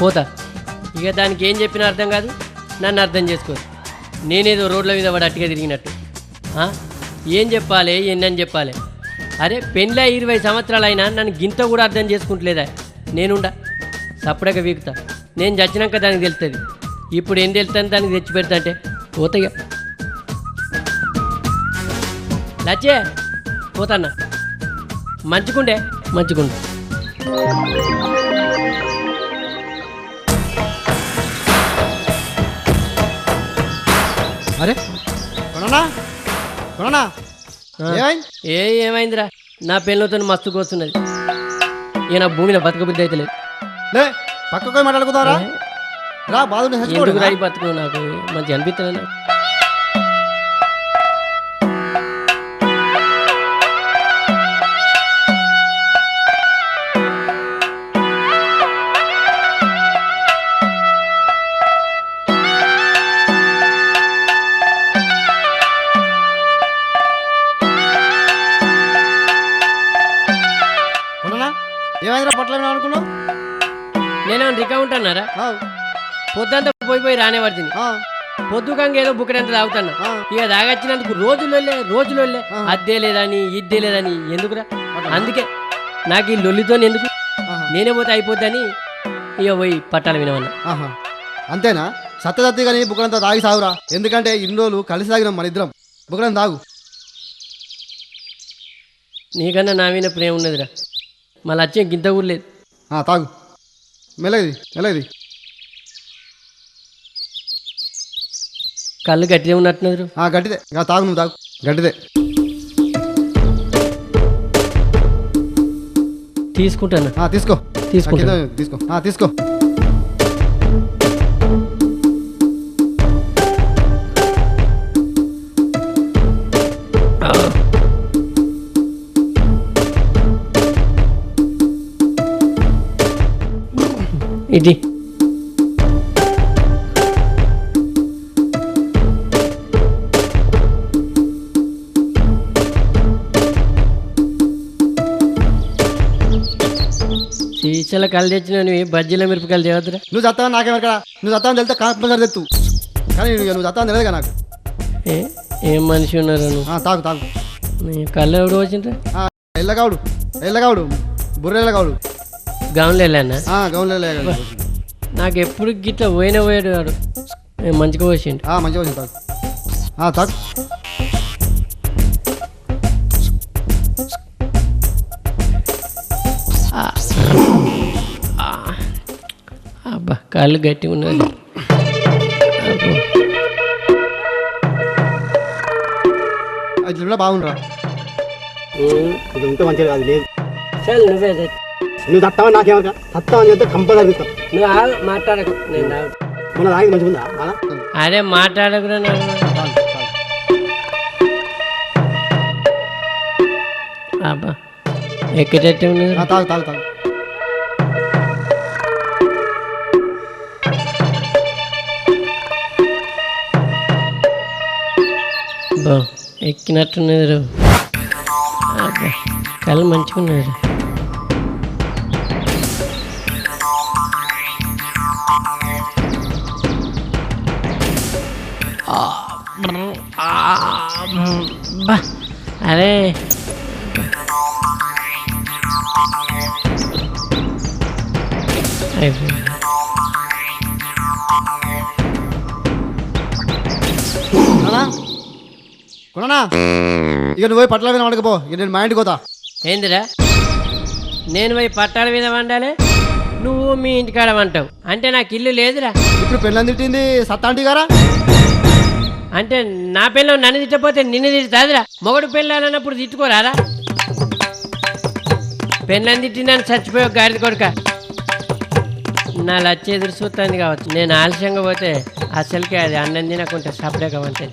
పోతా. ఇక దానికి ఏం చెప్పినా అర్థం కాదు. నన్ను అర్థం చేసుకోదు నేనేదో రోడ్ల మీద వాడు అట్టిగా తిరిగినట్టు. ఏం చెప్పాలి ఎన్నని చెప్పాలి? అరే పెళ్ళి ఇరవై సంవత్సరాలు అయినా నన్ను గింత కూడా అర్థం చేసుకుంటలేదా? నేనుండా. సప్పుడక వీకుతా నేను చచ్చినాక దానికి తెలుస్తుంది ఇప్పుడు ఏం తెలుస్తుంది దానికి తెచ్చి పెడతా అంటే పోతాయిగా లచ్చే పోతాన్నా మంచిగుండే మంచిగుండే అరే కొననా కొననా ఏ ఏమైందిరా? నా పెళ్ళతో మస్తు కోస్తున్నది ఇక నా భూమిలో బతకబుద్ధి అయితే లేదు. లే పక్కకు పోయి మాట్లాడుకుందారా రా. ఎందుకు రాయి బతుకు నాకు? మంచి అనిపిస్తుంది ఏమైందిరా పట్ల అనుకున్నావు నేనే రికౌంట్ అన్నారా ఆ, పొద్దంతా పోయి పోయి రానే పడుతుంది పొద్దుకంగా ఏదో బుక్కడంత తాగుతాను. ఇక తాగొచ్చినందుకు రోజులోలే ఆ. అద్దే లేదని ఇద్దే లేదని ఎందుకురా? అందుకే నాకు ఈ లొల్లితో ఎందుకు? నేనే పోతే అయిపోద్దని ఇక పోయి పట్టాలి వినవన్నా. అంతేనా? సత్యదత్తి కానీ బుక్కడంతా తాగి సాగురా. ఎందుకంటే ఇన్ని రోజులు కలిసి తాగినాం మన ఇద్దరం. బుక్కడం తాగు. నీకన్నా నా మీద ప్రేమ ఉన్నదిరా. మళ్ళీ వచ్చే గింత కూడా లేదు ఆ, తాగు. మెల్లది మెల్లది కళ్ళు గట్టిగా ఉన్నట్టున్నారు ఆ, గట్టిదే. ఇక తాగు నువ్వు తాగు. గట్టిదే. తీసుకుంటాను. ఆ, తీసుకో. తీసుకుంటా. ఆ, కింద తీసుకో. ఆ, తీసుకో. ఇది సీసల కళ్ళు తెచ్చినవి బజ్జీల మిరపకాయలు తేవద్దురా. నువ్వు చస్తావని నాకేమరకడా నువ్వు చస్తావని తెలితే కంపల్సరీ తెత్తు. కానీ నువ్వు నువ్వు చస్తావని తెలియదుగా నాకు. ఏ ఏం మనిషి ఉన్నారు నువ్వు? ఆ, తాగు తాగు. నీ కళ్ళు ఎవడు వచ్చిండ్రా ఎల్లగావుడు ఎల్లగావుడు బుర్ర ఎల్లగావుడు గౌన్లో. నాకు ఎప్పుడు గిట్ల పోయిన పోయాడు వాడు. మంచిగా పోసిండు. ఆ, మంచిగా అబ్బా కాళ్ళు గట్టి ఉన్నది బాగుండ్రా. మంచిది కాదు లేదు. చల్ నువ్వే. నువ్వు తత్తావని నాకేమన్నా తత్తావని చెప్తే కంపల్సరీ ఇస్తాం నువ్వు ఆగు, మాట్లాడకు. నేను తాగు. మన తాగి మంచిగా ఉందా మన అరే మాట్లాడకురా నాకు తాగు, తాగు. అబ్బా ఎక్కడెట్టే ఉన్నది. ఆ, తాగు తాగు తాగు. బా ఎక్కినట్టున్నది రా. అబ్బా కళ్ళు మంచిగా ఉన్నది రా. అరే. కొననా ఇక నువ్వు పోయి పట్ల మీద వండకపో ఇక నేను మా ఇంటికి పోతా. ఏందిరా? నేను పోయి పట్టాల మీద వండాలి? నువ్వు మీ ఇంటికాడ వంటావు. అంటే నాకు ఇల్లు లేదురా. ఇప్పుడు పెళ్ళని తిట్టింది సత్తాంటి గారా? అంటే నా పిల్లలు నన్ను తిట్టపోతే నిన్ను తిట్టాదిరా మొగడు పిల్లలన్నప్పుడు తిట్టుకోరారా? పెళ్ళని తిట్టిందని చచ్చిపోయి గాడిద కొడుక. నా లచ్చ ఎదురు చూస్తుంది కావచ్చు. నేను ఆలస్యంగా పోతే అసలుకే అది అన్నం తినకుంటే సపరేట్గా ఉంటుంది